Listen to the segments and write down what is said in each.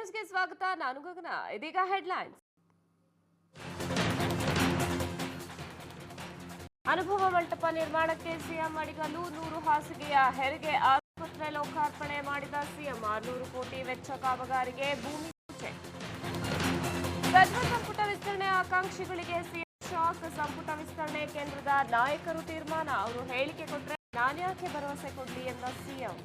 ನ್ಯೂಸ್ಗೆ ಸ್ವಾಗತ. ನಾನು ಗಗನ. ಇದೀಗ ಹೆಡ್ಲೈನ್ಸ್. ಅನುಭವ ಮಂಟಪ ನಿರ್ಮಾಣಕ್ಕೆ ಸಿಎಂ ಅಡಿಗಲ್ಲು ನೂರು ಹಾಸಿಗೆಯ ಹೆರಿಗೆ ಆಸ್ಪತ್ರೆ ಲೋಕಾರ್ಪಣೆ ಮಾಡಿದ ಸಿಎಂ. ಆರ್ನೂರು ಕೋಟಿ ವೆಚ್ಚ ಕಾಮಗಾರಿಗೆ ಭೂಮಿ ಪೂಜೆ. ಸಚಿವ ಸಂಪುಟ ವಿಸ್ತರಣೆ ಆಕಾಂಕ್ಷಿಗಳಿಗೆ ಸಿಎಂ ಶಾಕ್. ಸಂಪುಟ ವಿಸ್ತರಣೆ ಕೇಂದ್ರದ ನಾಯಕರು ತೀರ್ಮಾನ. ಅವರು ಹೇಳಿಕೆ ಕೊಟ್ಟರೆ ನಾನ್ಯಾಕೆ ಭರವಸೆ ಕೊಡ್ಲಿ ಎಂದ ಸಿಎಂ.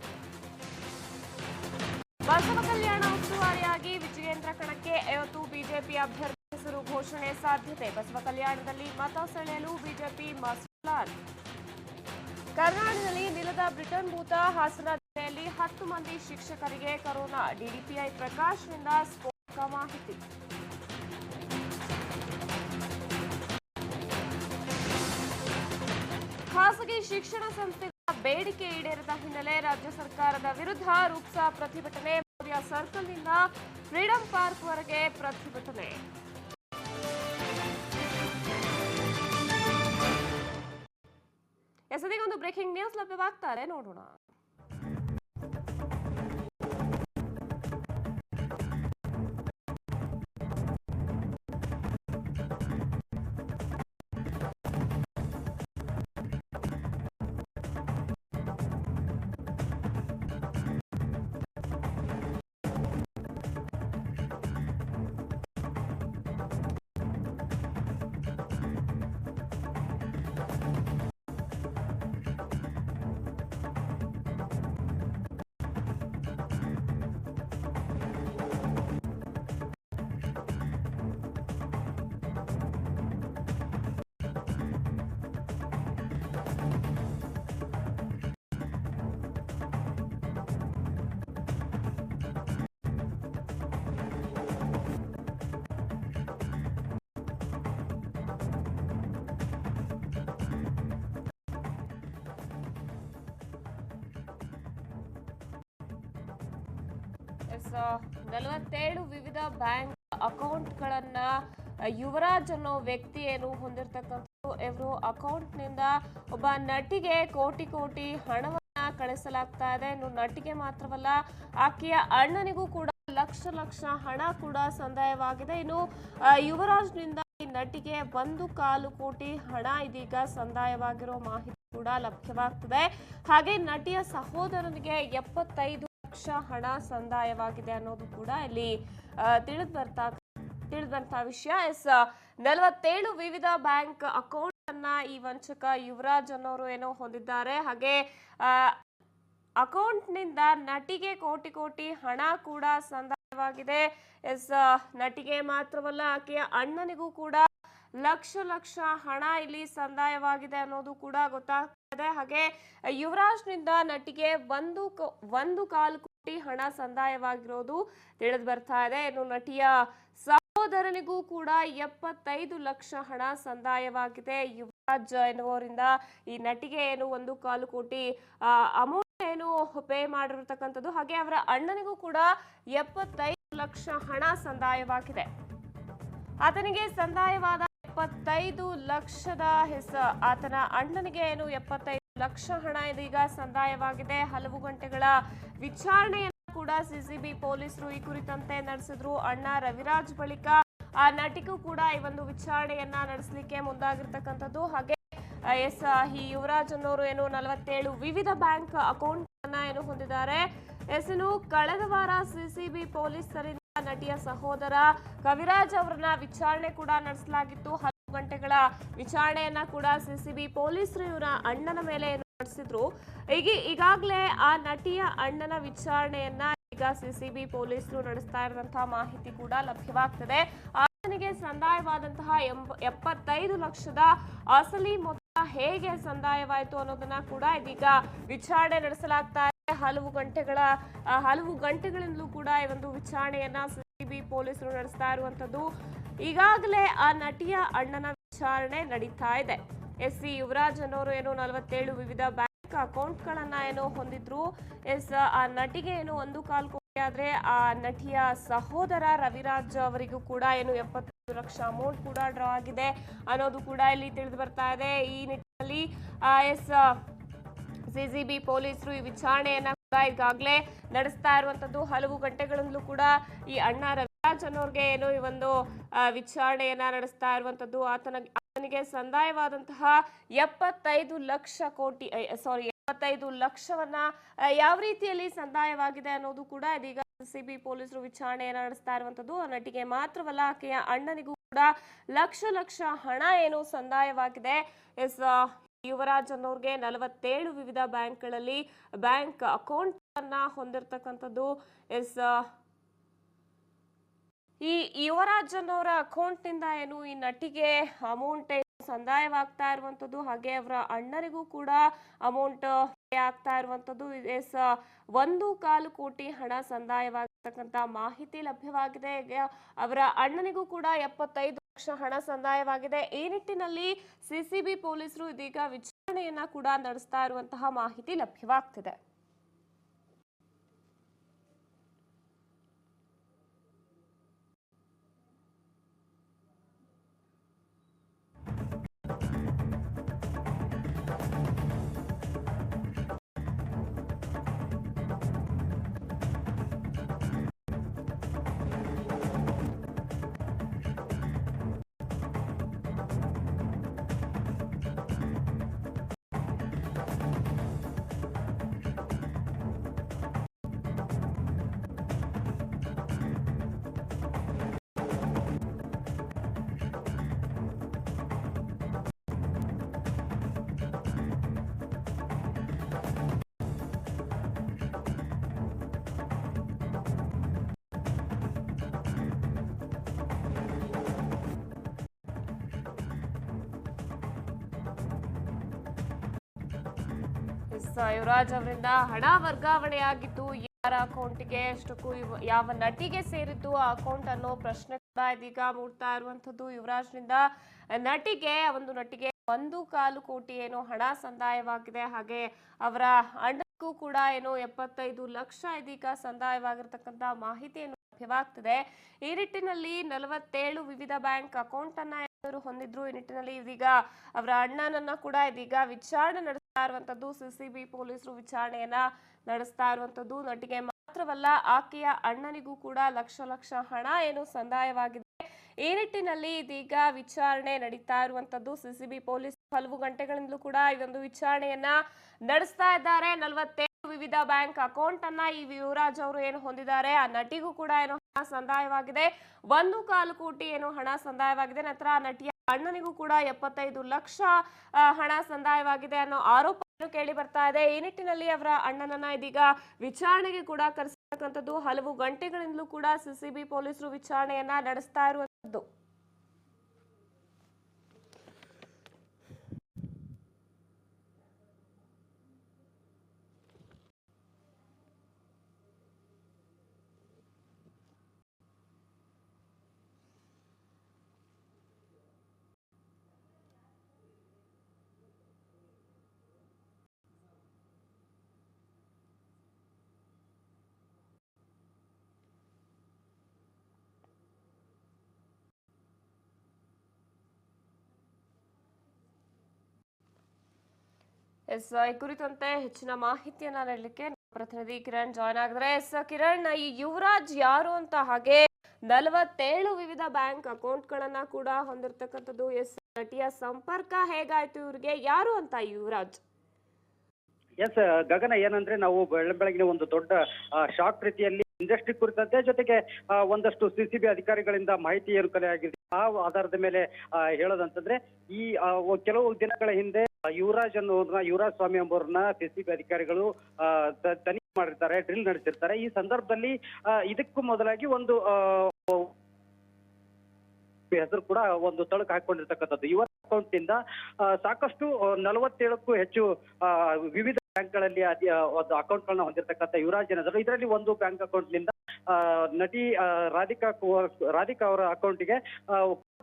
ಬಸವ ಕಲ್ಯಾಣ ಉಸ್ತುವಾರಿಯಾಗಿ ವಿಜಯೇಂದ್ರ ಕಣಕ್ಕೆ ಇವತ್ತು ಬಿಜೆಪಿ ಅಭ್ಯರ್ಥಿ ಹೆಸರು ಘೋಷಣೆ ಸಾಧ್ಯತೆ. ಬಸವ ಕಲ್ಯಾಣದಲ್ಲಿ ಮತ ಸೆಳೆಯಲು ಬಿಜೆಪಿ ಮಸ್ಲಾನ್ ಕರ್ನಾಟಕದಲ್ಲಿ ನಿಲದ ಬ್ರಿಟನ್ ಭೂತ ಹಾಸನ ಜಿಲ್ಲೆಯಲ್ಲಿ ಹತ್ತು ಮಂದಿ ಶಿಕ್ಷಕರಿಗೆ ಕೊರೋನಾ. ಡಿಡಿಪಿಐ ಪ್ರಕಾಶ್ನಿಂದ ಸ್ಫೋಟಕ ಮಾಹಿತಿ. ಖಾಸಗಿ ಶಿಕ್ಷಣ ಸಂಸ್ಥೆಗಳ ಬೇಡಿಕೆ ಈಡೇರದ ಹಿನ್ನೆಲೆ ರಾಜ್ಯ ಸರ್ಕಾರದ ವಿರುದ್ಧ ರೂಪ್ಸಾ ಪ್ರತಿಭಟನೆ ಮೌರ್ಯ ಸರ್ಕಲ್ನಿಂದ ಫ್ರೀಡಂ ಪಾರ್ಕ್ ವರೆಗೆ ಪ್ರತಿಭಟನೆ. ಎಸದಿಗೊಂದು ಬ್ರೇಕಿಂಗ್ ನ್ಯೂಸ್ ಲಭ್ಯವಾಗ್ತಾರೆ ನೋಡೋಣ. ಎಸ್ ನಲವತ್ತೇಳು ವಿವಿಧ ಬ್ಯಾಂಕ್ ಅಕೌಂಟ್ಗಳನ್ನ ಯುವರಾಜ್ ಅನ್ನೋ ವ್ಯಕ್ತಿ ಏನು ಹೊಂದಿರತಕ್ಕಂಥದ್ದು, ಇವರು ಅಕೌಂಟ್ನಿಂದ ಒಬ್ಬ ನಟಿಗೆ ಕೋಟಿ ಕೋಟಿ ಹಣವನ್ನ ಕಳಿಸಲಾಗ್ತಾ ಇದೆ. ಇನ್ನು ನಟಿಗೆ ಮಾತ್ರವಲ್ಲ, ಆಕೆಯ ಅಣ್ಣನಿಗೂ ಕೂಡ ಲಕ್ಷ ಲಕ್ಷ ಹಣ ಕೂಡ ಸಂದಾಯವಾಗಿದೆ. ಇನ್ನು ಯುವರಾಜ್ ಯುವರಾಜ್ನಿಂದ ನಟಿಗೆ ಒಂದು ಕಾಲು ಕೋಟಿ ಹಣ ಇದೀಗ ಸಂದಾಯವಾಗಿರೋ ಮಾಹಿತಿ ಕೂಡ ಲಭ್ಯವಾಗ್ತದೆ. ಹಾಗೆ ನಟಿಯ ಸಹೋದರನಿಗೆ ಎಪ್ಪತ್ತೈದು ಲಕ್ಷ ಹಣ ಸಂದಾಯವಾಗಿದೆ ಅನ್ನೋದು ಕೂಡ ಇಲ್ಲಿ ತಿಳಿದು ಬರ್ತಾ ತಿಳಿದು ಬರ್ತಾ ವಿಷಯ. ಎಸ್ ನಲವತ್ತೇಳು ವಿವಿಧ ಬ್ಯಾಂಕ್ ಅಕೌಂಟ್ ಅನ್ನ ಈ ವಂಚಕ ಯುವರಾಜ್ ಅನ್ನೋರು ಏನೋ ಹೊಂದಿದ್ದಾರೆ. ಹಾಗೆ ಅಕೌಂಟ್ ಅಕೌಂಟ್ನಿಂದ ನಟಿಗೆ ಕೋಟಿ ಕೋಟಿ ಹಣ ಕೂಡ ಸಂದಾಯವಾಗಿದೆ. ಎಸ್ ನಟಿಗೆ ಮಾತ್ರವಲ್ಲ, ಆಕೆಯ ಅಣ್ಣನಿಗೂ ಕೂಡ ಲಕ್ಷ ಲಕ್ಷ ಹಣ ಇಲ್ಲಿ ಸಂದಾಯವಾಗಿದೆ ಅನ್ನೋದು ಕೂಡ ಗೊತ್ತಾಗ್ತದೆ ಹಾಗೆ, ಯುವರಾಜ್ನಿಂದ ನಟಿಗೆ ಒಂದು ಒಂದು ಕಾಲು ಕೋಟಿ ಹಣ ಸಂದಾಯವಾಗಿರೋದು ತಿಳಿದು ಬರ್ತಾ ಇದೆ. ಇನ್ನು ನಟಿಯ ಸಹೋದರನಿಗೂ ಕೂಡ ಎಪ್ಪತ್ತೈದು ಲಕ್ಷ ಹಣ ಸಂದಾಯವಾಗಿದೆ. ಯುವರಾಜ್ ಎನ್ನುವರಿಂದ ಈ ನಟಿಗೆ ಏನು ಒಂದು ಕಾಲು ಕೋಟಿ ಅಮೌಂಟ್ ಏನು ಪೇ ಮಾಡಿರ್ತಕ್ಕಂಥದ್ದು. ಹಾಗೆ, ಅವರ ಅಣ್ಣನಿಗೂ ಕೂಡ ಎಪ್ಪತ್ತೈದು ಲಕ್ಷ ಹಣ ಸಂದಾಯವಾಗಿದೆ. ಆತನಿಗೆ ಸಂದಾಯವಾದ ಎಪ್ಪತ್ತೈದು ಲಕ್ಷದ ಹೆಸ. ಆತನ ಅಣ್ಣನಿಗೆ ಏನು ಎಪ್ಪತ್ತೈದು ಲಕ್ಷ ಹಣ ಇದೀಗ ಸಂದಾಯವಾಗಿದೆ. ಹಲವು ಗಂಟೆಗಳ ವಿಚಾರಣೆಯನ್ನ ಕೂಡ ಸಿಸಿಬಿ ಪೊಲೀಸರು ಈ ಕುರಿತಂತೆ ನಡೆಸಿದ್ರು. ಅಣ್ಣ ರವಿರಾಜ್ ಬಳಿಕ ಆ ನಟಿಗೂ ಕೂಡ ಈ ಒಂದು ವಿಚಾರಣೆಯನ್ನ ನಡೆಸಲಿಕ್ಕೆ ಮುಂದಾಗಿರ್ತಕ್ಕಂಥದ್ದು. ಹಾಗೆ ಎಸ್ ಈ ಯುವರಾಜ್ ಅನ್ನೋರು ಏನು ನಲವತ್ತೇಳು ವಿವಿಧ ಬ್ಯಾಂಕ್ ಅಕೌಂಟ್ ಅನ್ನ ಏನು ಹೊಂದಿದ್ದಾರೆ. ಎಸ್ ಕಳೆದ ವಾರ ಸಿಸಿಬಿ ಪೊಲೀಸರಿಂದ ನಟಿಯ ಸಹೋದರ ಕವಿರಾಜ್ ಅವರನ್ನ ವಿಚಾರಣೆ ಕೂಡ ನಡೆಸಲಾಗಿತ್ತು. ಹಲವು ಗಂಟೆಗಳ ವಿಚಾರಣೆಯನ್ನ ಕೂಡ ಸಿಸಿಬಿ ಪೊಲೀಸರು ಇವರ ಅಣ್ಣನ ಮೇಲೆ ನಡೆಸಿದ್ರು. ಈಗ ಈಗಾಗಲೇ ಆ ನಟಿಯ ಅಣ್ಣನ ವಿಚಾರಣೆಯನ್ನ ಈಗ ಸಿಸಿಬಿ ಪೊಲೀಸರು ನಡೆಸ್ತಾ ಇರುವಂತಹ ಮಾಹಿತಿ ಕೂಡ ಲಭ್ಯವಾಗ್ತದೆ. ಆತನಿಗೆ ಸಂದಾಯವಾದಂತಹ ಎಂಬ, ಎಪ್ಪತ್ತೈದು ಲಕ್ಷದ ಅಸಲಿ ಮೊತ್ತ ಹೇಗೆ ಸಂದಾಯವಾಯಿತು ಅನ್ನೋದನ್ನ ಕೂಡ ಇದೀಗ ವಿಚಾರಣೆ ನಡೆಸಲಾಗ್ತಾ ಹಲವು ಗಂಟೆಗಳ ಹಲವು ಗಂಟೆಗಳಿಂದಲೂ ಕೂಡ ಈ ಒಂದು ವಿಚಾರಣೆಯನ್ನ ಸಿಬಿ ಪೊಲೀಸರು ನಡೆಸ್ತಾ ಇರುವಂತದ್ದು ಈಗಾಗಲೇ ಆ ನಟಿಯ ಅಣ್ಣನ ವಿಚಾರಣೆ ನಡೀತಾ ಇದೆ. ಎಸ್ ಸಿ ಯುವರಾಜ್ ಅನ್ನೋರು ಏನು ನಲವತ್ತೇಳು ವಿವಿಧ ಬ್ಯಾಂಕ್ ಅಕೌಂಟ್ಗಳನ್ನ ಏನೋ ಹೊಂದಿದ್ರು. ಎಸ್, ಆ ನಟಿಗೆ ಏನು ಒಂದು ಕಾಲ್ ಆದ್ರೆ ಆ ನಟಿಯ ಸಹೋದರ ರವಿರಾಜ್ ಅವರಿಗೂ ಕೂಡ ಏನು ಎಪ್ಪತ್ತೈದು ಲಕ್ಷ ಅಮೌಂಟ್ ಕೂಡ ಡ್ರಾ ಆಗಿದೆ ಅನ್ನೋದು ಕೂಡ ಇಲ್ಲಿ ತಿಳಿದು ಬರ್ತಾ ಇದೆ. ಈ ನಿಟ್ಟಿನಲ್ಲಿ ಎಸ್ ಸಿಸಿಬಿ ಪೊಲೀಸರು ಈ ವಿಚಾರಣೆಯನ್ನ ಕೂಡ ಈಗಾಗಲೇ ನಡೆಸ್ತಾ ಇರುವಂತದ್ದು. ಹಲವು ಗಂಟೆಗಳಲ್ಲೂ ಕೂಡ ಈ ಅಣ್ಣ ರವಿರಾಜ್ ಅನ್ನೋರ್ಗೆ ಏನು ಈ ಒಂದು ವಿಚಾರಣೆಯನ್ನ ನಡೆಸ್ತಾ ಇರುವಂತದ್ದು. ಆತನ, ಆತನಿಗೆ ಸಂದಾಯವಾದಂತಹ ಎಪ್ಪತ್ತೈದು ಲಕ್ಷ ಕೋಟಿ ಸಾರಿ ಎಪ್ಪತ್ತೈದು ಲಕ್ಷವನ್ನ ಯಾವ ರೀತಿಯಲ್ಲಿ ಸಂದಾಯವಾಗಿದೆ ಅನ್ನೋದು ಕೂಡ ಇದೀಗ ಸಿಬಿ ಪೊಲೀಸರು ವಿಚಾರಣೆಯನ್ನ ನಡೆಸ್ತಾ ಇರುವಂತದ್ದು. ನಟಿಗೆ ಮಾತ್ರವಲ್ಲ, ಆಕೆಯ ಅಣ್ಣನಿಗೂ ಕೂಡ ಲಕ್ಷ ಲಕ್ಷ ಹಣ ಏನು ಸಂದಾಯವಾಗಿದೆ. ಎಸ್ ಯುವರಾಜ್ ಅನ್ನೋರ್ಗೆ ನಲವತ್ತೇಳು ವಿವಿಧ ಬ್ಯಾಂಕ್ಗಳಲ್ಲಿ ಬ್ಯಾಂಕ್ ಅಕೌಂಟ್ ಅನ್ನ ಹೊಂದಿರತಕ್ಕಂಥದ್ದು ಎಸ್ ಈ ಯುವರಾಜ್ ಅನ್ನೋರ ಅಕೌಂಟ್ನಿಂದ ಏನು ಈ ನಟಿಗೆ ಅಮೌಂಟ್ ಸಂದಾಯವಾಗ್ತಾ ಇರುವಂತದ್ದು ಹಾಗೆ ಅವರ ಅಣ್ಣರಿಗೂ ಕೂಡ ಅಮೌಂಟ್ ಆಗ್ತಾ ಇರುವಂತದ್ದು ಎಸ್ ಒಂದು ಕಾಲು ಕೋಟಿ ಹಣ ಸಂದಾಯವಾಗತಕ್ಕಂತ ಮಾಹಿತಿ ಲಭ್ಯವಾಗಿದೆ. ಅವರ ಅಣ್ಣನಿಗೂ ಕೂಡ ಎಪ್ಪತ್ತೈದು ಲಕ್ಷ ಹಣ ಸಂದಾಯವಾಗಿದೆ. ಈ ನಿಟ್ಟಿನಲ್ಲಿ ಸಿಸಿಬಿ ಪೊಲೀಸರು ಇದೀಗ ವಿಚಾರಣೆಯನ್ನ ಕೂಡ ನಡೆಸ್ತಾ ಇರುವಂತಹ ಮಾಹಿತಿ ಲಭ್ಯವಾಗ್ತಿದೆ. ಯುವರಾಜ್ ಅವರಿಂದ ಹಣ ವರ್ಗಾವಣೆಯಾಗಿದ್ದು ಯಾರ ಅಕೌಂಟ್ಗೆ ಅಷ್ಟಕ್ಕೂ ಯಾವ ನಟಿಗೆ ಸೇರಿದ್ದು ಆ ಅಕೌಂಟ್ ಅನ್ನೋ ಪ್ರಶ್ನೆ ಕೂಡ ಇದೀಗ ಮೂಡ್ತಾ ಇರುವಂತದ್ದು ಯುವರಾಜ್ನಿಂದ ನಟಿಗೆ, ಒಂದು ನಟಿಗೆ ಒಂದು ಕಾಲು ಕೋಟಿ ಏನೋ ಹಣ ಸಂದಾಯವಾಗಿದೆ. ಹಾಗೆ ಅವರ ಅಣ್ಣಕ್ಕೂ ಕೂಡ ಏನೋ ಎಪ್ಪತ್ತೈದು ಲಕ್ಷ ಇದೀಗ ಸಂದಾಯವಾಗಿರ್ತಕ್ಕಂಥ ಮಾಹಿತಿಯನ್ನು ಲಭ್ಯವಾಗ್ತಿದೆ. ಈ ನಿಟ್ಟಿನಲ್ಲಿ ನಲವತ್ತೇಳು ವಿವಿಧ ಬ್ಯಾಂಕ್ ಅಕೌಂಟ್ ಅನ್ನ ಹೊಂದಿದ್ರು. ಈ ನಿಟ್ಟಿನಲ್ಲಿ ಇದೀಗ ಅವರ ಅಣ್ಣನನ್ನ ಕೂಡ ಇದೀಗ ವಿಚಾರಣೆ ನಡೆಸ್ತಾ ಇರುವಂತದ್ದು ಸಿಸಿಬಿ ಪೊಲೀಸರು ವಿಚಾರಣೆಯನ್ನ ನಡೆಸ್ತಾ ಇರುವಂತದ್ದು. ನಟಿಗೆ ಮಾತ್ರವಲ್ಲ, ಆಕೆಯ ಅಣ್ಣನಿಗೂ ಕೂಡ ಲಕ್ಷ ಲಕ್ಷ ಹಣ ಏನು ಸಂದಾಯವಾಗಿದೆ. ಈ ನಿಟ್ಟಿನಲ್ಲಿ ಇದೀಗ ವಿಚಾರಣೆ ನಡೀತಾ ಇರುವಂತದ್ದು. ಸಿಸಿಬಿ ಪೊಲೀಸ್ ಹಲವು ಗಂಟೆಗಳಿಂದಲೂ ಕೂಡ ಈ ಒಂದು ವಿಚಾರಣೆಯನ್ನ ನಡೆಸ್ತಾ ಇದ್ದಾರೆ. ನಲವತ್ತೇಳು ವಿವಿಧ ಬ್ಯಾಂಕ್ ಅಕೌಂಟ್ ಅನ್ನ ಈ ಯುವರಾಜ್ ಅವರು ಏನು ಹೊಂದಿದ್ದಾರೆ, ಆ ನಟಿಗೂ ಕೂಡ ಏನು ಸಂದಾಯವಾಗಿದೆ. ಒಂದು ಕಾಲು ಕೋಟಿ ಏನು ಹಣ ಸಂದಾಯವಾಗಿದೆ. ನಂತರ ನಟಿಯ ಅಣ್ಣನಿಗೂ ಕೂಡ ಎಪ್ಪತ್ತೈದು ಲಕ್ಷ ಹಣ ಸಂದಾಯವಾಗಿದೆ ಅನ್ನೋ ಆರೋಪ ಕೇಳಿ ಬರ್ತಾ ಇದೆ. ಈ ನಿಟ್ಟಿನಲ್ಲಿ ಅವರ ಅಣ್ಣನನ್ನ ಇದೀಗ ವಿಚಾರಣೆಗೆ ಕೂಡ ಕರೆಸತಕ್ಕಂಥದ್ದು ಹಲವು ಗಂಟೆಗಳಿಂದಲೂ ಕೂಡ ಸಿಸಿಬಿ ಪೊಲೀಸರು ವಿಚಾರಣೆಯನ್ನ ನಡೆಸ್ತಾ ಇರುವಂತದ್ದು. ಎಸ್, ಈ ಕುರಿತಂತೆ ಹೆಚ್ಚಿನ ಮಾಹಿತಿಯನ್ನ ನೀಡಲಿಕ್ಕೆ ಪ್ರತಿನಿಧಿ ಕಿರಣ್ ಜಾಯ್ನ್ ಆಗಿದ್ರೆ ಎಸ್, ಕಿರಣ್, ಈ ಯುವರಾಜ್ ಯಾರು ಅಂತ ಹಾಗೆ ನಲವತ್ತೇಳು ವಿವಿಧ ಬ್ಯಾಂಕ್ ಅಕೌಂಟ್ ಗಳನ್ನ ಕೂಡ ಹೊಂದಿರತಕ್ಕಂಥದ್ದು. ಎಸ್, ನಟಿಯ ಸಂಪರ್ಕ ಹೇಗಾಯ್ತು ಇವ್ರಿಗೆ? ಯಾರು ಅಂತ ಯುವರಾಜ್? ಎಸ್, ಗಗನ, ಏನಂದ್ರೆ ನಾವು ಬೆಳ ಬೆಳಗಿನ ಒಂದು ದೊಡ್ಡ ಶಾಕ್ ರೀತಿಯಲ್ಲಿ ಇಂಡಸ್ಟ್ರಿ ಕುರಿತಂತೆ ಜೊತೆಗೆ ಒಂದಷ್ಟು ಸಿಸಿಬಿ ಅಧಿಕಾರಿಗಳಿಂದ ಮಾಹಿತಿ ಏನು ಕಲೆ ಆಗಿದೆ. ಆ ಆಧಾರದ ಮೇಲೆ ಹೇಳೋದಂತಂದ್ರೆ ಈ ಕೆಲವು ದಿನಗಳ ಹಿಂದೆ ಯುವರಾಜ್ ಅನ್ನೋರ್ನ ಯುವರಾಜ್ ಸ್ವಾಮಿ ಎಂಬುವ್ರನ್ನ ಸಿ ಸಿ ಅಧಿಕಾರಿಗಳು ತನಿಖೆ ಮಾಡಿರ್ತಾರೆ ಡ್ರಿಲ್ ನಡೆಸಿರ್ತಾರೆ. ಈ ಸಂದರ್ಭದಲ್ಲಿ ಇದಕ್ಕೂ ಮೊದಲಾಗಿ ಒಂದು ಹೆಸರು ಕೂಡ ಒಂದು ತಳಕು ಹಾಕೊಂಡಿರ್ತಕ್ಕಂಥದ್ದು. ಯುವ ಅಕೌಂಟ್ ಆ, ಸಾಕಷ್ಟು ನಲವತ್ತೇಳಕ್ಕೂ ಹೆಚ್ಚು ವಿವಿಧ ಬ್ಯಾಂಕ್ಗಳಲ್ಲಿ ಒಂದು ಅಕೌಂಟ್ಗಳನ್ನ ಹೊಂದಿರತಕ್ಕಂಥ ಯುವರಾಜ್ ಏನಾದ್ರು ಇದರಲ್ಲಿ ಒಂದು ಬ್ಯಾಂಕ್ ಅಕೌಂಟ್ನಿಂದ ನಿಂದ ನಟಿ ರಾಧಿಕಾ ರಾಧಿಕಾ ಅವರ ಅಕೌಂಟಿಗೆ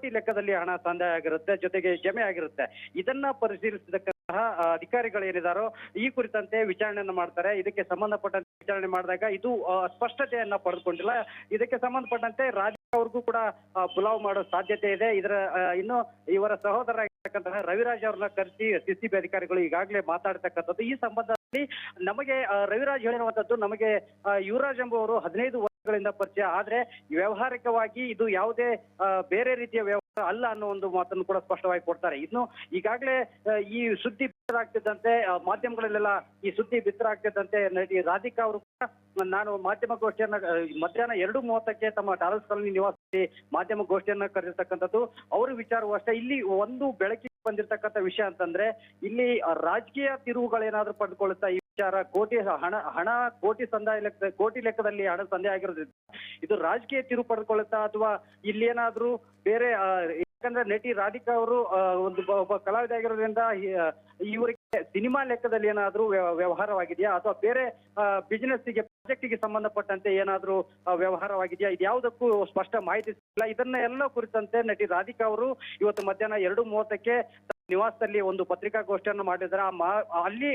ಕೋಟಿ ಲೆಕ್ಕದಲ್ಲಿ ಹಣ ಸಂದಾಯ ಆಗಿರುತ್ತೆ, ಜೊತೆಗೆ ಜಮೆ ಆಗಿರುತ್ತೆ. ಇದನ್ನ ಪರಿಶೀಲಿಸಿದಕ್ಕಂತಹ ಅಧಿಕಾರಿಗಳು ಏನಿದಾರೋ, ಈ ಕುರಿತಂತೆ ವಿಚಾರಣೆಯನ್ನು ಮಾಡ್ತಾರೆ. ಇದಕ್ಕೆ ಸಂಬಂಧಪಟ್ಟಂತೆ ವಿಚಾರಣೆ ಮಾಡಿದಾಗ ಇದು ಸ್ಪಷ್ಟತೆಯನ್ನ ಪಡೆದುಕೊಂಡಿಲ್ಲ. ಇದಕ್ಕೆ ಸಂಬಂಧಪಟ್ಟಂತೆ ರಾಜ್ಯ ಅವ್ರಿಗೂ ಕೂಡ ಬುಲಾವ್ ಪುಲಾವ್ ಮಾಡೋ ಸಾಧ್ಯತೆ ಇದೆ. ಇದರ ಇನ್ನು ಇವರ ಸಹೋದರ ಆಗಿರ್ತಕ್ಕಂತಹ ರವಿರಾಜ್ ಅವ್ರನ್ನ ಕರೆಸಿ, ಸಿಸಿಬಿ ಅಧಿಕಾರಿಗಳು ಈಗಾಗಲೇ ಮಾತಾಡ್ತಕ್ಕಂಥದ್ದು. ಈ ಸಂಬಂಧದಲ್ಲಿ ನಮಗೆ ರವಿರಾಜ್ ಹೇಳಿರುವಂತದ್ದು ನಮಗೆ ಯುವರಾಜ್ ಎಂಬುವರು ಹದಿನೈದು ವರ್ಷಗಳಿಂದ ಪರಿಚಯ. ಆದ್ರೆ ವ್ಯವಹಾರಿಕವಾಗಿ ಇದು ಯಾವುದೇ ಬೇರೆ ರೀತಿಯ ವ್ಯವಹಾರ ಅಲ್ಲ ಅನ್ನೋ ಒಂದು ಮಾತನ್ನು ಕೂಡ ಸ್ಪಷ್ಟವಾಗಿ ಕೊಡ್ತಾರೆ. ಇನ್ನು ಈಗಾಗಲೇ ಈ ಸುದ್ದಿ ಬಿತ್ತರಾಗ್ತಿದ್ದಂತೆ ಮಾಧ್ಯಮಗಳಲ್ಲೆಲ್ಲ ಈ ಸುದ್ದಿ ಬಿತ್ತರಾಗ್ತಿದ್ದಂತೆ ನಟಿ ರಾಧಿಕಾ ಅವರು ಕೂಡ ನಾನು ಮಾಧ್ಯಮ ಗೋಷ್ಠಿಯನ್ನ ಆ, ಮಧ್ಯಾಹ್ನ ಎರಡು ಮೂವತ್ತಕ್ಕೆ ತಮ್ಮ ಡಾಲರ್ಸ್ ಕಾಲೋನಿ ನಿವಾಸದಲ್ಲಿ ಮಾಧ್ಯಮ ಗೋಷ್ಠಿಯನ್ನ ಕರೆದಿರ್ತಕ್ಕಂಥದ್ದು. ಅವರ ವಿಚಾರವೂ ಅಷ್ಟೇ. ಇಲ್ಲಿ ಒಂದು ಬೆಳಕಿಗೆ ಬಂದಿರತಕ್ಕಂಥ ವಿಷಯ ಅಂತಂದ್ರೆ ಇಲ್ಲಿ ರಾಜಕೀಯ ತಿರುವುಗಳೇನಾದ್ರೂ ಪಡೆದುಕೊಳ್ಳುತ್ತಾ ವಿಚಾರ, ಕೋಟಿ ಹಣ ಹಣ ಕೋಟಿ ಸಂದಾಯ ಲೆಕ್ಕ, ಕೋಟಿ ಲೆಕ್ಕದಲ್ಲಿ ಹಣ ಸಂದಾಯ ಆಗಿರೋದ್ರಿಂದ ಇದು ರಾಜಕೀಯ ತಿರು ಪಡೆದುಕೊಳ್ಳುತ್ತಾ ಅಥವಾ ಇಲ್ಲಿ ಏನಾದ್ರೂ ಬೇರೆ ಯಾಕಂದ್ರೆ ನಟಿ ರಾಧಿಕಾ ಅವರು ಒಂದು ಒಬ್ಬ ಕಲಾವಿದ ಆಗಿರೋದ್ರಿಂದ ಇವರಿಗೆ ಸಿನಿಮಾ ಲೆಕ್ಕದಲ್ಲಿ ಏನಾದ್ರೂ ವ್ಯ- ವ್ಯವಹಾರವಾಗಿದೆಯಾ? ಅಥವಾ ಬೇರೆ ಬಿಸಿನೆಸ್ಗೆ ಪ್ರಾಜೆಕ್ಟ್ಗೆ ಸಂಬಂಧಪಟ್ಟಂತೆ ಏನಾದ್ರೂ ವ್ಯವಹಾರವಾಗಿದೆಯಾ? ವ್ಯವಹಾರವಾಗಿದೆಯಾ ಇದ್ಯಾವುದಕ್ಕೂ ಸ್ಪಷ್ಟ ಮಾಹಿತಿ ಸಿಗಲ್ಲ. ಇದನ್ನ ಎಲ್ಲ ಕುರಿತಂತೆ ನಟಿ ರಾಧಿಕಾ ಅವರು ಇವತ್ತು ಮಧ್ಯಾಹ್ನ ಎರಡು ಮೂವತ್ತಕ್ಕೆ ನಿವಾಸದಲ್ಲಿ ಒಂದು ಪತ್ರಿಕಾಗೋಷ್ಠಿಯನ್ನು ಮಾಡಿದ್ದಾರೆ. ಆ ಅಲ್ಲಿ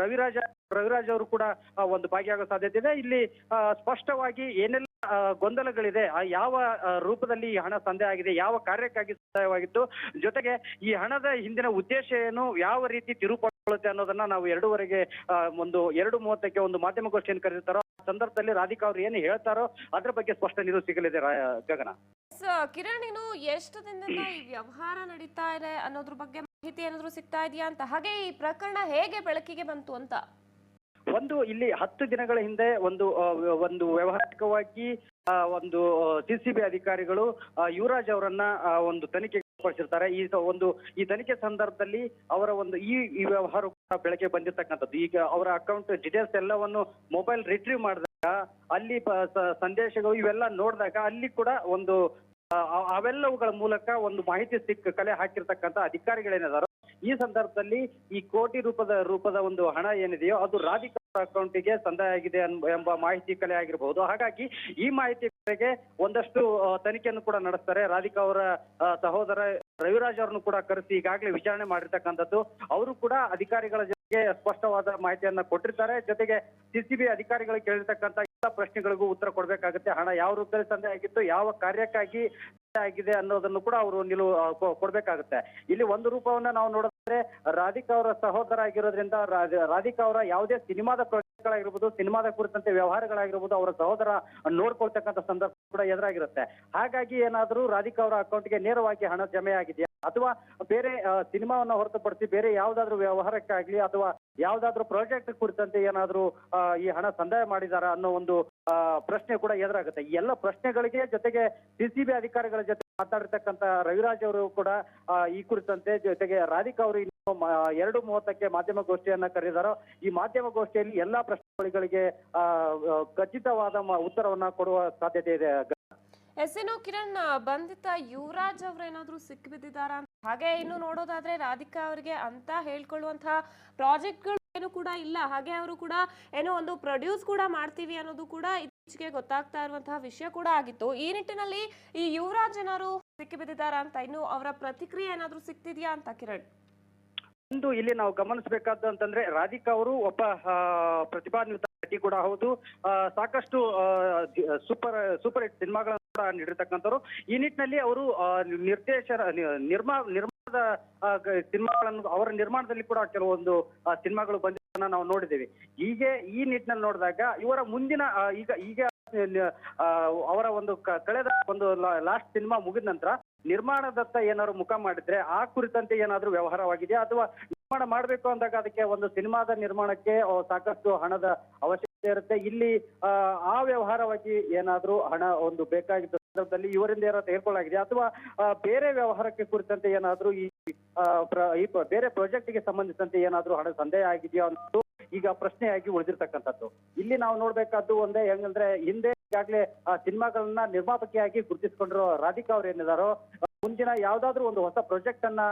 ರವಿರಾಜ, ರವಿರಾಜ್ ಅವರು ಕೂಡ ಒಂದು ಭಾಗಿಯಾಗೋ ಸಾಧ್ಯತೆ ಇದೆ. ಇಲ್ಲಿ ಸ್ಪಷ್ಟವಾಗಿ ಏನೆಲ್ಲ ಗೊಂದಲಗಳಿದೆ ಯಾವ ರೂಪದಲ್ಲಿ ಈ ಹಣ ಸಂದೇಹ ಆಗಿದೆ, ಯಾವ ಕಾರ್ಯಕ್ಕಾಗಿ ಸಂದೇಹವಾಗಿತ್ತು ಜೊತೆಗೆ ಈ ಹಣದ ಹಿಂದಿನ ಉದ್ದೇಶ ಏನು, ಯಾವ ರೀತಿ ತಿರುಪಡುತ್ತೆ ಅನ್ನೋದನ್ನ ನಾವು ಎರಡೂವರೆಗೆ ಒಂದು ಎರಡು ಮೂವತ್ತಕ್ಕೆ ಒಂದು ಮಾಧ್ಯಮಗೋಷ್ಠಿಯನ್ನು ಕರೆದಿರ್ತಾರೋ ಸಂದರ್ಭದಲ್ಲಿ ರಾಧಿಕಾ ಅವರು ಏನು ಹೇಳ್ತಾರೋ ಅದ್ರ ಬಗ್ಗೆ ಸ್ಪಷ್ಟ ನೀರು ಸಿಗಲಿದೆ ಗಗನ. ಕಿರಣ್ ಇನ್ನು ಎಷ್ಟು ದಿನದಿಂದ ಈ ವ್ಯವಹಾರ ನಡೀತಾ ಇದೆ ಅನ್ನೋದ್ರ ಬಗ್ಗೆ ಮಾಹಿತಿ ಏನಾದ್ರು ಸಿಗ್ತಾ ಇದೆಯಾ ಅಂತ? ಹಾಗೆ ಈ ಪ್ರಕರಣ ಹೇಗೆ ಬೆಳಕಿಗೆ ಬಂತು ಅಂತ? ಒಂದು ಇಲ್ಲಿ ಹತ್ತು ದಿನಗಳ ಹಿಂದೆ ಒಂದು ಒಂದು ವ್ಯವಹಾರಿಕವಾಗಿ ಒಂದು ಸಿಸಿಬಿ ಅಧಿಕಾರಿಗಳು ಯುವರಾಜ್ ಅವರನ್ನ ಒಂದು ತನಿಖೆಗೆ ಒಳಪಡಿಸಿರ್ತಾರೆ ಈ ಒಂದು, ಈ ತನಿಖೆ ಸಂದರ್ಭದಲ್ಲಿ ಅವರ ಒಂದು ಈ ವ್ಯವಹಾರ ಬೆಳಗ್ಗೆ ಬಂದಿರ್ತಕ್ಕಂಥದ್ದು. ಈಗ ಅವರ ಅಕೌಂಟ್ ಡೀಟೇಲ್ಸ್ ಎಲ್ಲವನ್ನು ಮೊಬೈಲ್ ರಿಟ್ರೀವ್ ಮಾಡಿದಾಗ, ಅಲ್ಲಿ ಸಂದೇಶಗಳು ಇವೆಲ್ಲ ನೋಡಿದಾಗ ಅಲ್ಲಿ ಕೂಡ ಒಂದು ಅವೆಲ್ಲವುಗಳ ಮೂಲಕ ಒಂದು ಮಾಹಿತಿ ಸಿಕ್ಕ ಕಲೆ ಹಾಕಿರ್ತಕ್ಕಂಥ ಅಧಿಕಾರಿಗಳೇನಿದಾರೋ, ಈ ಸಂದರ್ಭದಲ್ಲಿ ಈ ಕೋಟಿ ರೂಪದ ರೂಪದ ಒಂದು ಹಣ ಏನಿದೆಯೋ ಅದು ರಾಧಿಕಾ ಅಕೌಂಟಿಗೆ ಸಂದಾಯ ಆಗಿದೆ ಎಂಬ ಮಾಹಿತಿ ಕಲೆ ಆಗಿರಬಹುದು ಹಾಗಾಗಿ ಈ ಮಾಹಿತಿ ಕಲೆಗೆ ಒಂದಷ್ಟು ತನಿಖೆಯನ್ನು ಕೂಡ ನಡೆಸ್ತಾರೆ. ರಾಧಿಕಾ ಅವರ ಸಹೋದರ ರವಿರಾಜ್ ಅವರನ್ನು ಕೂಡ ಕರೆಸಿ ಈಗಾಗಲೇ ವಿಚಾರಣೆ ಮಾಡಿರ್ತಕ್ಕಂಥದ್ದು. ಅವರು ಕೂಡ ಅಧಿಕಾರಿಗಳ ಜೊತೆಗೆ ಸ್ಪಷ್ಟವಾದ ಮಾಹಿತಿಯನ್ನ ಕೊಟ್ಟಿರ್ತಾರೆ. ಜೊತೆಗೆ ಸಿಸಿಬಿ ಅಧಿಕಾರಿಗಳು ಕೇಳಿರ್ತಕ್ಕಂಥ ಎಲ್ಲ ಪ್ರಶ್ನೆಗಳಿಗೂ ಉತ್ತರ ಕೊಡಬೇಕಾಗುತ್ತೆ. ಹಣ ಯಾವ ರೂಪದಲ್ಲಿ ಸಂದೇಹ ಆಗಿತ್ತು, ಯಾವ ಕಾರ್ಯಕ್ಕಾಗಿ ಆಗಿದೆ ಅನ್ನೋದನ್ನು ಕೂಡ ಅವರು ನಿಲುವು ಕೊಡ್ಬೇಕಾಗುತ್ತೆ. ಇಲ್ಲಿ ಒಂದು ರೂಪವನ್ನ ನಾವು ನೋಡಿದ್ರೆ ರಾಧಿಕಾ ಅವರ ಸಹೋದರ ಆಗಿರೋದ್ರಿಂದ ರಾಧಿಕಾ ಅವರ ಯಾವುದೇ ಸಿನಿಮಾದ ಪ್ರಾಜೆಕ್ಟ್ಗಳಾಗಿರ್ಬೋದು, ಸಿನಿಮಾದ ಕುರಿತಂತೆ ವ್ಯವಹಾರಗಳಾಗಿರ್ಬೋದು, ಅವರ ಸಹೋದರ ನೋಡ್ಕೊಳ್ತಕ್ಕಂಥ ಸಂದರ್ಭ ಕೂಡ ಎದುರಾಗಿರುತ್ತೆ. ಹಾಗಾಗಿ ಏನಾದರೂ ರಾಧಿಕಾ ಅವರ ಅಕೌಂಟ್ಗೆ ನೇರವಾಗಿ ಹಣ ಜಮೆ ಆಗಿದೆಯಾ ಅಥವಾ ಬೇರೆ ಸಿನಿಮಾವನ್ನ ಹೊರತುಪಡಿಸಿ ಬೇರೆ ಯಾವುದಾದ್ರೂ ವ್ಯವಹಾರಕ್ಕಾಗ್ಲಿ ಅಥವಾ ಯಾವ್ದಾದ್ರು ಪ್ರಾಜೆಕ್ಟ್ ಕುರಿತಂತೆ ಏನಾದ್ರೂ ಈ ಹಣ ಸಂದಾಯ ಮಾಡಿದಾರ ಅನ್ನೋ ಒಂದು ಪ್ರಶ್ನೆ ಕೂಡ ಎದುರಾಗುತ್ತೆ. ಈ ಎಲ್ಲ ಪ್ರಶ್ನೆಗಳಿಗೆ ಜೊತೆಗೆ ಸಿಸಿಬಿ ಅಧಿಕಾರಿಗಳ ಜೊತೆ ಮಾತಾಡಿರ್ತಕ್ಕಂತ ರವಿರಾಜ್ ಅವರು ಕೂಡ ಈ ಕುರಿತಂತೆ ಜೊತೆಗೆ ರಾಧಿಕಾ ಅವರು ಎರಡು ಮೂವತ್ತಕ್ಕೆ ಮಾಧ್ಯಮ ಗೋಷ್ಠಿಯನ್ನ ಕರೆದಿದ್ದಾರೋ ಈ ಮಾಧ್ಯಮ ಗೋಷ್ಠಿಯಲ್ಲಿ ಎಲ್ಲಾ ಪ್ರಶ್ನೆಗಳಿಗೆ ಖಚಿತವಾದ ಉತ್ತರವನ್ನ ಕೊಡುವ ಸಾಧ್ಯತೆ ಇದೆ. ಎಸ್ ಇನ್ನು ಕಿರಣ್, ಬಂಧಿತ ಯುವರಾಜ್ ಅವ್ರೇನಾದ್ರೂ ಸಿಕ್ಕಿಬಿದ್ದಿದ್ದಾರಾ ಅಂತ? ಹಾಗೆ ಇನ್ನು ನೋಡೋದಾದ್ರೆ ರಾಧಿಕಾ ಅವರಿಗೆ ಅಂತ ಹೇಳ್ಕೊಳ್ಳುವಂತಹ ಪ್ರಾಜೆಕ್ಟ್ಗಳು ಏನು ಕೂಡ ಇಲ್ಲ. ಹಾಗೆ ಅವರು ಕೂಡ ಏನೋ ಒಂದು ಪ್ರೊಡ್ಯೂಸ್ ಕೂಡ ಮಾಡ್ತೀವಿ ಅನ್ನೋದು ಕೂಡ ಇತ್ತೀಚೆಗೆ ಗೊತ್ತಾಗ್ತಾ ಇರುವಂತಹ ವಿಷಯ ಕೂಡ ಆಗಿತ್ತು. ಈ ನಿಟ್ಟಿನಲ್ಲಿ ಈ ಯುವರಾಜ್ ಏನಾದ್ರು ಸಿಕ್ಕಿಬಿದ್ದಿದ್ದಾರಾ ಅಂತ? ಇನ್ನು ಅವರ ಪ್ರತಿಕ್ರಿಯೆ ಏನಾದ್ರೂ ಸಿಕ್ತಿದ್ಯಾ ಅಂತ ಕಿರಣ್? ಒಂದು ಇಲ್ಲಿ ನಾವು ಗಮನಿಸಬೇಕಾದ್ದು ಅಂತಂದ್ರೆ ರಾಧಿಕಾ ಅವರು ಒಬ್ಬ ಪ್ರತಿಭಾನ್ವಿತ ನಟಿ ಕೂಡ ಹೌದು. ಸಾಕಷ್ಟು ಸೂಪರ್ ಸೂಪರ್ ಹಿಟ್ ಸಿನಿಮಾಗಳನ್ನು ಕೂಡ ನೀಡಿರ್ತಕ್ಕಂಥವ್ರು. ಈ ನಿಟ್ಟಿನಲ್ಲಿ ಅವರು ನಿರ್ದೇಶ ನಿರ್ದೇಶನ ನಿರ್ಮಾ, ನಿರ್ಮಾಣದ ಸಿನಿಮಾಗಳನ್ನು, ಅವರ ನಿರ್ಮಾಣದಲ್ಲಿ ಕೂಡ ಕೆಲವೊಂದು ಸಿನಿಮಾಗಳು ಬಂದಿರೋದನ್ನ ನಾವು ನೋಡಿದ್ದೇವೆ. ಹೀಗೆ ಈ ನಿಟ್ಟಿನಲ್ಲಿ ನೋಡಿದಾಗ ಇವರ ಮುಂದಿನ ಈಗ ಈಗ ಅವರ ಒಂದು ಕಳೆದ ಒಂದು ಲಾಸ್ಟ್ ಸಿನಿಮಾ ಮುಗಿದ ನಂತರ ನಿರ್ಮಾಣದತ್ತ ಏನಾದ್ರು ಮುಖ ಮಾಡಿದ್ರೆ ಆ ಕುರಿತಂತೆ ಏನಾದ್ರೂ ವ್ಯವಹಾರವಾಗಿದೆಯಾ ಅಥವಾ ನಿರ್ಮಾಣ ಮಾಡಬೇಕು ಅಂದಾಗ ಅದಕ್ಕೆ ಒಂದು ಸಿನಿಮಾದ ನಿರ್ಮಾಣಕ್ಕೆ ಸಾಕಷ್ಟು ಹಣದ ಅವಶ್ಯಕತೆ ಇರುತ್ತೆ. ಇಲ್ಲಿ ಆ, ವ್ಯವಹಾರವಾಗಿ ಏನಾದ್ರೂ ಹಣ ಒಂದು ಬೇಕಾಗಿದ್ದ ಸಂದರ್ಭದಲ್ಲಿ ಇವರಿಂದ ಏನಾದ್ರು ತೆಗೆದುಕೊಳ್ಳಾಗಿದೆ ಅಥವಾ ಬೇರೆ ವ್ಯವಹಾರಕ್ಕೆ ಕುರಿತಂತೆ ಏನಾದ್ರೂ ಈ ಈ ಬೇರೆ ಪ್ರಾಜೆಕ್ಟ್ಗೆ ಸಂಬಂಧಿಸಿದಂತೆ ಏನಾದ್ರೂ ಹಣ ಸಂದೇಹ ಆಗಿದೆಯಾ ಅನ್ನೋದು ಈಗ ಪ್ರಶ್ನೆಯಾಗಿ ಉಳಿದಿರ್ತಕ್ಕಂಥದ್ದು. ಇಲ್ಲಿ ನಾವು ನೋಡ್ಬೇಕಾದ್ದು ಒಂದೇ ಹೆಂಗಂದ್ರೆ ಹಿಂದೆ ಈಗಾಗಲೇ ಸಿನಿಮಾಗಳನ್ನ ನಿರ್ಮಾಪಕಿಯಾಗಿ ಗುರುತಿಸಿಕೊಂಡಿರೋ ರಾಧಿಕಾ ಅವರು ಏನಿದಾರೋ, ಮುಂದಿನ ಯಾವ್ದಾದ್ರು ಒಂದು ಹೊಸ ಪ್ರಾಜೆಕ್ಟ್ ಅನ್ನ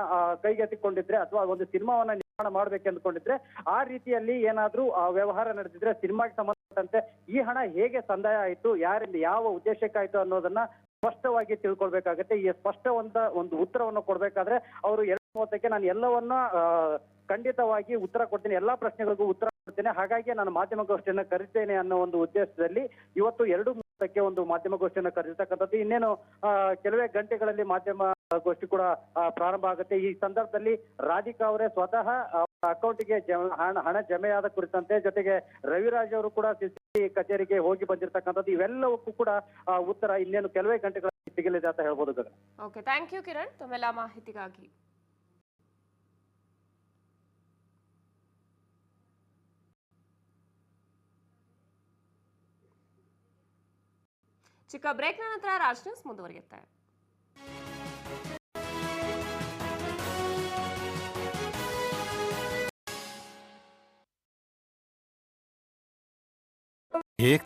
ಕೈಗೆತ್ತಿಕೊಂಡಿದ್ರೆ ಅಥವಾ ಒಂದು ಸಿನಿಮಾವನ್ನ ನಿರ್ಮಾಣ ಮಾಡ್ಬೇಕು ಅಂದ್ಕೊಂಡಿದ್ರೆ, ಆ ರೀತಿಯಲ್ಲಿ ಏನಾದ್ರೂ ವ್ಯವಹಾರ ನಡೆದಿದ್ರೆ ಸಿನಿಮಾಗೆ ಸಂಬಂಧಪಟ್ಟಂತೆ ಈ ಹಣ ಹೇಗೆ ಸಂದಾಯ ಆಯ್ತು, ಯಾರಿಂದ ಯಾವ ಉದ್ದೇಶಕ್ಕಾಯ್ತು ಅನ್ನೋದನ್ನ ಸ್ಪಷ್ಟವಾಗಿ ತಿಳ್ಕೊಳ್ಬೇಕಾಗತ್ತೆ. ಈ ಸ್ಪಷ್ಟವಂತ ಒಂದು ಉತ್ತರವನ್ನು ಕೊಡ್ಬೇಕಾದ್ರೆ, ಅವರು ಎರಡು ಮೂವತ್ತಕ್ಕೆ ನಾನು ಎಲ್ಲವನ್ನ ಖಂಡಿತವಾಗಿ ಉತ್ತರ ಕೊಡ್ತೀನಿ. ಎಲ್ಲಾ ಪ್ರಶ್ನೆಗಳಿಗೂ ಉತ್ತರ ಹಾಗಾಗಿ ನಾನು ಮಾಧ್ಯಮಗೋಷ್ಠಿಯನ್ನು ಕರಿತೇನೆ ಅನ್ನೋ ಒಂದು ಉದ್ದೇಶದಲ್ಲಿ ಇವತ್ತು ಎರಡು ಮೂವತ್ತಕ್ಕೆ ಒಂದು ಮಾಧ್ಯಮಗೋಷ್ಠಿಯನ್ನು ಕರೆದಿರ್ತಕ್ಕಂಥದ್ದು. ಇನ್ನೇನು ಕೆಲವೇ ಗಂಟೆಗಳಲ್ಲಿ ಮಾಧ್ಯಮ ಗೋಷ್ಠಿ ಕೂಡ ಪ್ರಾರಂಭ ಆಗುತ್ತೆ. ಈ ಸಂದರ್ಭದಲ್ಲಿ ರಾಧಿಕಾ ಅವರೇ ಸ್ವತಃ ಅಕೌಂಟ್ಗೆ ಹಣ ಹಣ ಜಮೆಯಾದ ಕುರಿತಂತೆ ಜೊತೆಗೆ ರವಿರಾಜ್ ಅವರು ಕೂಡ ಸಿಸಿ ಕಚೇರಿಗೆ ಹೋಗಿ ಬಂದಿರತಕ್ಕಂಥದ್ದು. ಇವೆಲ್ಲವಕ್ಕೂ ಕೂಡ ಉತ್ತರ ಇನ್ನೇನು ಕೆಲವೇ ಗಂಟೆಗಳಲ್ಲಿ ಸಿಗಲಿದೆ ಅಂತ ಹೇಳ್ಬೋದು ಓಕೆ ಥ್ಯಾಂಕ್ ಯು ಕಿರಣ್. ತಮ್ಮೆಲ್ಲ ಮಾಹಿತಿಗಾಗಿ. చిక్క బ్రేక్ అనంతర రాజ్ న్యూస్ ముందువరిగెత్తాయి एक